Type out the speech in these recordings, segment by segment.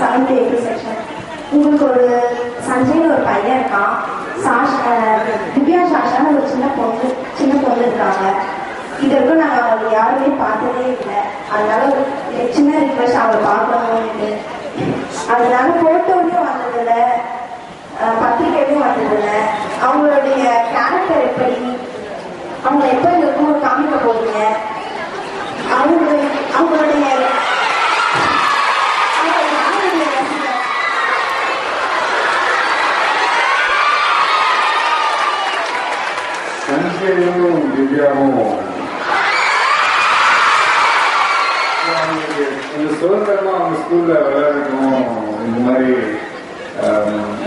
Seventh eighth section உங்களுக்கு ஒரு சஞ்சய்னு ஒரு பையன் இருக்கான். சாஷ் திவ்யா சாஷான்னு ஒரு சின்ன பொண்ணு சின்ன பொண்ணு இருக்காங்க. இது வரைக்கும் நாங்கள் அவங்க யாருமே பார்த்ததே இல்லை. அதனால ஒரு சின்ன ரிக்வஸ்ட் அவங்க பார்க்கணும்னு அதனால போட்டோலையும் வந்ததில்ல. அஹ், வந்ததில்ல. அவங்களுடைய கேரக்டர் எப்படி? அவங்க எப்போ எங்களுக்கும் காமிக்க போறீங்க அவங்களுடைய அவங்களுடைய அவங்க யாருடைய ரசிகர்? சஞ்சயும் திவ்யாவும் அவங்களுக்கு கொஞ்சம் சுதந்திரமா அவங்க ஸ்கூல்ல விளையாடணும் இந்த மாதிரி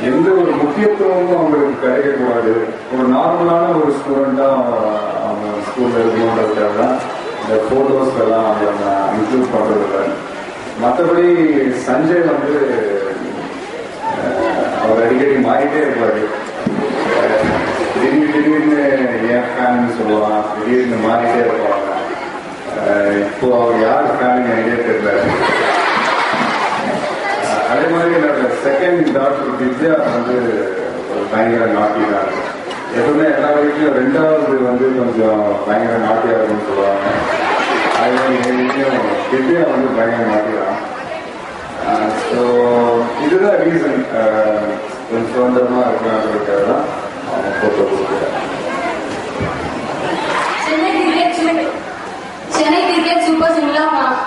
எந்த ஒரு முக்கியத்துவமும் அவங்களுக்கு கிடைக்கக்கூடாது ஒரு நார்மலான ஒரு ஸ்டூடெண்டா அவங்க ஸ்கூல்ல இருக்கணுன்றதுக்காக தான் இந்த போட்டோஸ் எல்லாம் அவங்க இன்க்ளூட் பண்றது மற்றபடி சஞ்சய் வந்து அவர் அடிக்கடி மாறிட்டே இருப்பாரு அஹ், திடீர் திடீர்னு என் சொல்லுவான். திடீர்னு மாறிட்டே இருப்பாங்க. இப்போ அவர் யார் ஃபேமிலி ஐடியா தெரியல. அதே மாதிரி என்னோட செகண்ட் டாக்டர் வித்யா வந்து ஒரு பயங்கர நாட்டி தான். எப்பவுமே எல்லா வீட்லயும் ரெண்டாவது வந்து கொஞ்சம் பயங்கர நாட்டியா இருக்கும்னு சொல்லுவாங்க. அதே மாதிரி வித்யா வந்து பயங்கர நாட்டி தான். ஸோ இதுதான் ரீசன் கொஞ்சம் சுதந்திரமா இருக்கலான்றதுக்காக தான் அவங்க போட்டோ கொடுக்குறேன். Chennai cricket super Chennai cricket super சிங்ல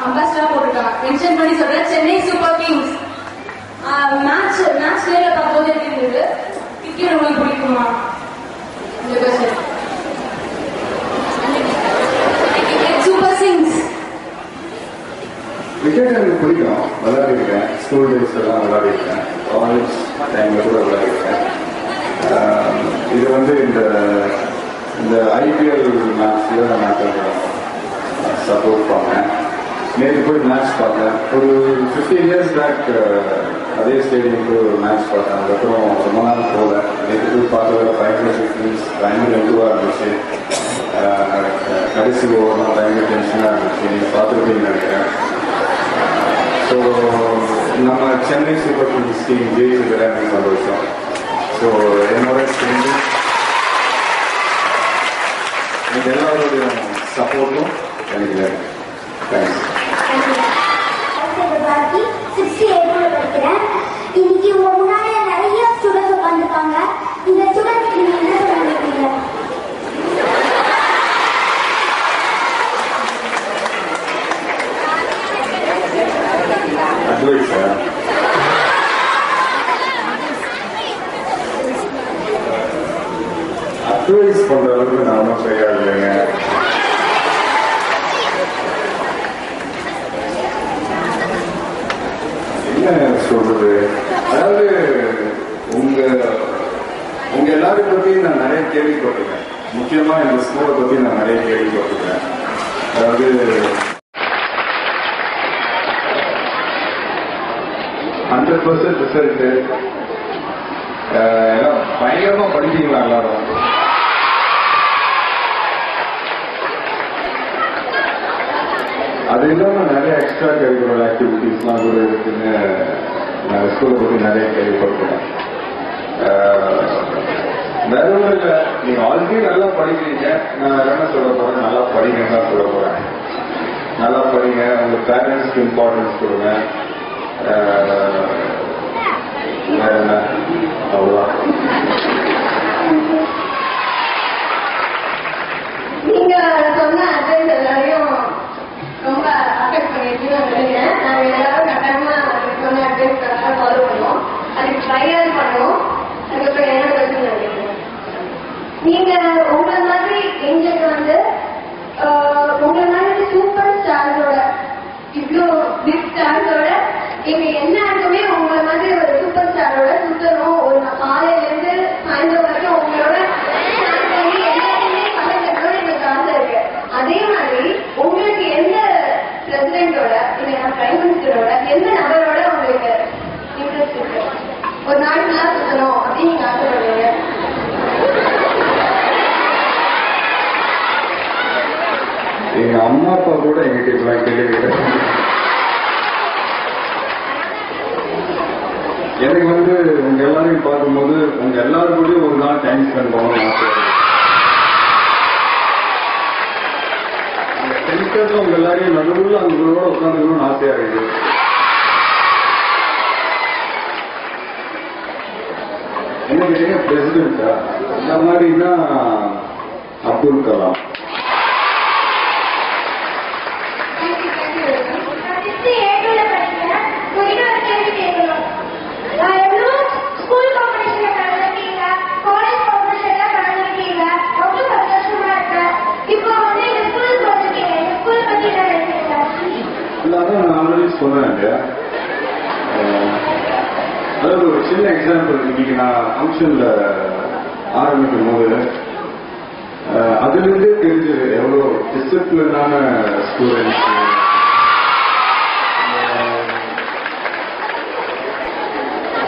அம்பாஸ்டரா போட்டுருக்காங்க மென்ஷன் பண்ணி சொல்றேன். Chennai super kings match match நேர்ல பார்க்கும்போது எப்படி இருந்தது? கிரிக்கெட் உங்களுக்கு பிடிக்குமா? இந்த கொஸ்டின் கிரிக்கெட் எனக்கு பிடிக்கும். விளையாடிருக்கேன். ஸ்கூல் டேஸ் எல்லாம் விளையாடிருக்கேன். காலேஜ் டைம்ல கூட விளையாடிருக்கேன். இது வந்து இந்த இந்த ஐபிஎல் மேட்ச்ல நான் சப்போர்ட் பண்ணேன். நேற்று போய் மேட்ச் பார்த்தேன். ஒரு ஃபிஃப்டீன் இயர்ஸ் பேக் அதே ஸ்டேடியம்க்கு ஒரு மேட்ச் பார்த்தேன். அதுக்கப்புறம் ரொம்ப நாள் போகல. நேற்று போய் பார்த்ததில் பயங்கர ஃபிஃப்டீன்ஸ் பயங்கர இதுவாக இருந்துச்சு. கடைசி ஓவர்லாம் பயங்கர டென்ஷனாக இருந்துச்சு. நீங்கள் பார்த்துருப்பீங்கன்னு நினைக்கிறேன். ஸோ நம்ம சென்னை சூப்பர் கிங்ஸ் டீம் ஜெயிச்சதுல சந்தோஷம். ஸோ என்னோட சேர்ந்து எனக்கு எல்லாருடைய சப்போர்ட்டும் எனக்கு தேங்க்ஸ் சிக்ஸ்டி எயிட்ல படிக்கிறேன் இன்னைக்கு உங்க முன்னாடி நிறைய ஸ்டூடெண்ட்ஸ் உட்காந்துருக்காங்க இந்த ஸ்டூடெண்ட்ஸ் நீங்க என்ன சொல்ல நினைக்கிறீங்க அட்வைஸ் அட்வைஸ் பண்ற அளவுக்கு நான் ஒன்றும் சரியா இல்லைங்க என்ன சொல்றது அதாவது உங்க உங்க எல்லாரும் பத்தி நான் நிறைய கேள்விப்பட்டிருக்கேன் முக்கியமா இந்த ஸ்கூலை பத்தி நான் நிறைய கேள்விப்பட்டிருக்கேன் அதாவது ஹண்ட்ரட் பர்சன்ட் ரிசல்ட் பயங்கரமா படிச்சீங்களா எல்லாரும்? அது இல்லாம நிறைய எக்ஸ்ட்ரா கரிக்குலர் ஆக்டிவிட்டிஸ்லாம் கூட இருக்குன்னு நான் ஸ்கூலை பத்தி நிறைய கேள்விப்பட்டிருக்கேன். வேற ஒன்றும் இல்லை. நீங்க ஆல்ரெடி நல்லா படிக்கிறீங்க. நான் என்ன சொல்ல போறேன்? நல்லா படிங்கன்னு தான் சொல்ல போறேன். நல்லா படிங்க. உங்க பேரண்ட்ஸ்க்கு இம்பார்ட்டன்ஸ் கொடுங்க. அஹ், Allah நீங்க சொன்ன அட்வைஸ் எல்லாரையும் ரொம்ப அஃபெக்ட் பண்ணிருக்கீங்கன்னு நினைக்கிறேன் நாங்க எல்லாரும் கட்டாயமா சொன்ன அட்வைஸ் கரெக்டா ஃபாலோ பண்ணுவோம் அதுக்கு ட்ரையல் பண்ணுவோம் அதுக்கப்புறம் என்ன பிரச்சனை நினைக்கிறேன் நீங்க உங்களை மாதிரி எங்களுக்கு வந்து ஆஹ், உங்களை மாதிரி சூப்பர் ஸ்டார்ஸோட எங்க எல்லாருக்குமே உங்களை மாதிரி ஒரு சூப்பர் ஸ்டாரோட சுத்தணும். ஒரு காலையில இருந்து சாயந்தரம் வரைக்கும் உங்களோட எல்லாருமே பண்ணி எல்லாத்தையுமே கலந்துக்கணும்னு எங்களுக்கு ஆசை இருக்கு. அதே மாதிரி உங்களுக்கு எந்த பிரசிடென்டோட இல்லைன்னா பிரைம் மினிஸ்டரோட எந்த நபரோட உங்களுக்கு இன்ட்ரெஸ்ட் இருக்கு? ஒரு நாள் ஃபுல்லா சுத்தணும் அப்படின்னு நீங்க ஆசைப்படுறீங்க எங்க அம்மா அப்பா கூட எங்கிட்ட இப்பெல்லாம் கேள்வி கேட்டாங்க எனக்கு வந்து உங்க எல்லாரையும் பார்க்கும்போது உங்க எல்லாரும் கூட ஒரு நாள் டைம் ஸ்பெண்ட் பண்ணணும்னு ஆசை அந்த சென்டர்ல உங்க எல்லாரையும் நடுவில் அவங்களோட உட்காந்துக்கணும்னு ஆசையா இருக்கு. என்ன கேட்டீங்க பிரசிடென்டா இந்த மாதிரின்னா அப்துல் கலாம் நான் சிக்ஸ்த் ஏழுல படிக்கிறேன் உங்ககிட்ட ஒரு கேள்வி கேட்கணும் நான் எவ்வளோ ஸ்கூல் காம்படிஷன்ல கலந்துருக்கீங்க காலேஜ் காம்படிஷன்ல கலந்துருக்கீங்க ரொம்ப சந்தோஷமா இருக்கேன் இப்போ வந்து இந்த ஸ்கூலுக்கு வந்திருக்கீங்க இந்த ஸ்கூல் பத்தி என்ன நினைக்கிறீங்க இல்லாத நான் ஆல்ரெடி சொன்னேன் இல்லையா அஹ், அதாவது ஒரு சின்ன எக்ஸாம்பிள் இன்னைக்கு நான் ஃபங்க்ஷன்ல ஆரம்பிக்கும் போது அதுலேருந்தே தெரிஞ்சது எவ்வளோ டிசிப்ளினான ஸ்டூடெண்ட்ஸ்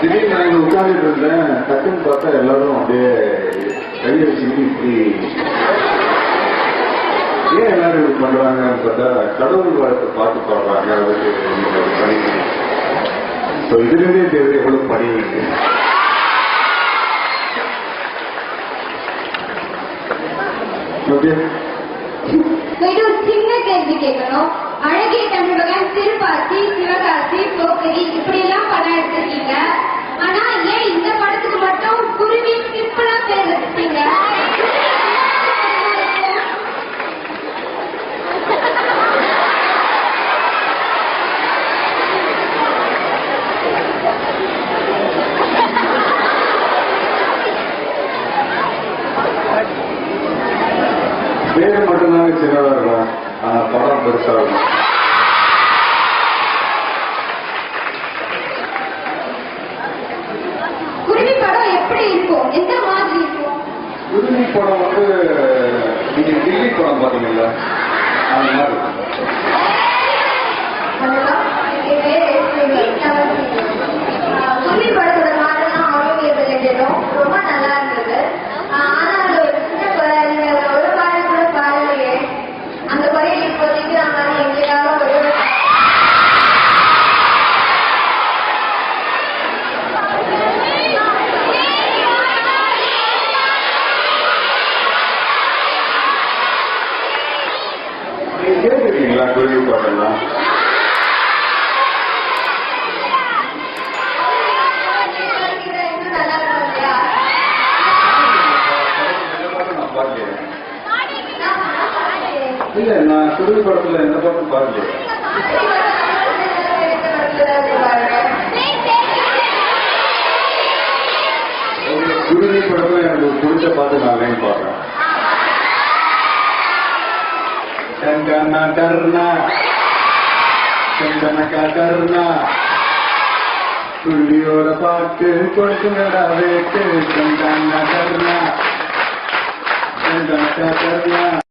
திடீர்னு நான் இங்க உட்கார்ந்துட்டு இருந்தேன். டக்குன்னு பார்த்தா எல்லாரும் அப்படியே கையை வச்சுக்கிட்டு இப்படி ஏன் எல்லாரும் இப்படி பண்றாங்கன்னு பார்த்தா கடவுள் வாழ்க்கை பார்த்து பாடுறாங்க. அதுக்கு பண்ணிக்கிறேன் ஒரு பணி ஸோ இதுலேருந்தே சின்ன கேள்வி கேட்கணும். அழகிய தமிழகம் திருப்பாச்சி சிவகாசி போக்கரி இப்படி எல்லாம் படம் எடுத்திருக்கீங்க. ஆனா ஏன் இந்த படத்துக்கு மட்டும் குருவி சிம்பிளா பேர் வச்சிருக்கீங்க பேர் மட்டும்தாங்க சின்னதா இருக்கும் ஆனா படம் பெருசா இருக்கும் குருவி படம் எப்படி இருக்கும் எந்த மாதிரி இருக்கும் உரிமை படம் வந்து நீங்க டில்லி படம் இல்ல நான் குருவி படத்துல என்ன பாட்டும் பாடல குழந்தை படத்துல எனக்கு பிடிச்ச பாட்டு நான் வேணும் பாடுறேன். சங்கண்ணா கருணா சங்கனக்கா கருணா துள்ளியோட பாட்டு கொடுத்துடா வேட்டு. சங்கண்ணா கருணா சங்கனக்கா கருணா.